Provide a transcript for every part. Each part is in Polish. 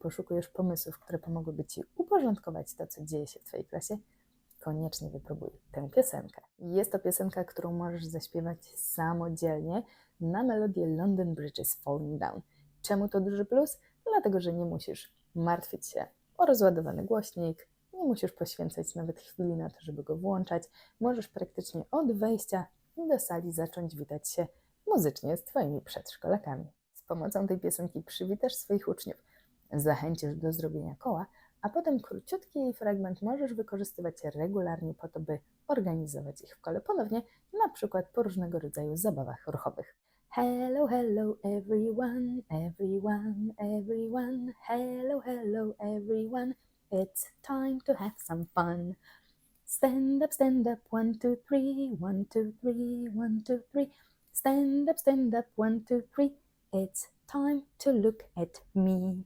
poszukujesz pomysłów, które pomogłyby Ci uporządkować to, co dzieje się w Twojej klasie, koniecznie wypróbuj tę piosenkę. Jest to piosenka, którą możesz zaśpiewać samodzielnie na melodię London Bridge is Falling Down. Czemu to duży plus? Dlatego, że nie musisz martwić się o rozładowany głośnik, nie musisz poświęcać nawet chwili na to, żeby go włączać. Możesz praktycznie od wejścia do sali zacząć witać się muzycznie z Twoimi przedszkolakami. Z pomocą tej piosenki przywitasz swoich uczniów, zachęcisz do zrobienia koła, a potem króciutki jej fragment możesz wykorzystywać regularnie po to, by organizować ich w kole ponownie, na przykład po różnego rodzaju zabawach ruchowych. Hello, hello everyone, everyone, everyone, hello, hello everyone, it's time to have some fun. Stand up, stand up, one, two, three, one, two, three, one, two, three. Stand up, stand up, one, two, three. It's time to look at me.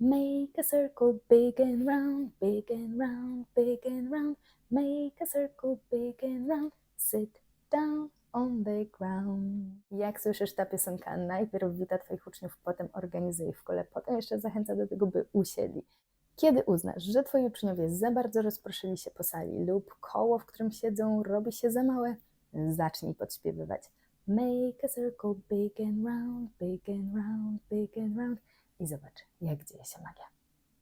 Make a circle big and round, big and round, big and round. Make a circle big and round. Sit down on the ground. Jak słyszysz, ta piosenka najpierw wita Twoich uczniów, potem organizuje w kole, potem jeszcze zachęca do tego, by usiedli. Kiedy uznasz, że Twoi uczniowie za bardzo rozproszyli się po sali lub koło, w którym siedzą, robi się za małe, zacznij podśpiewywać. Make a circle big and round, big and round, big and round i zobacz, jak dzieje się magia.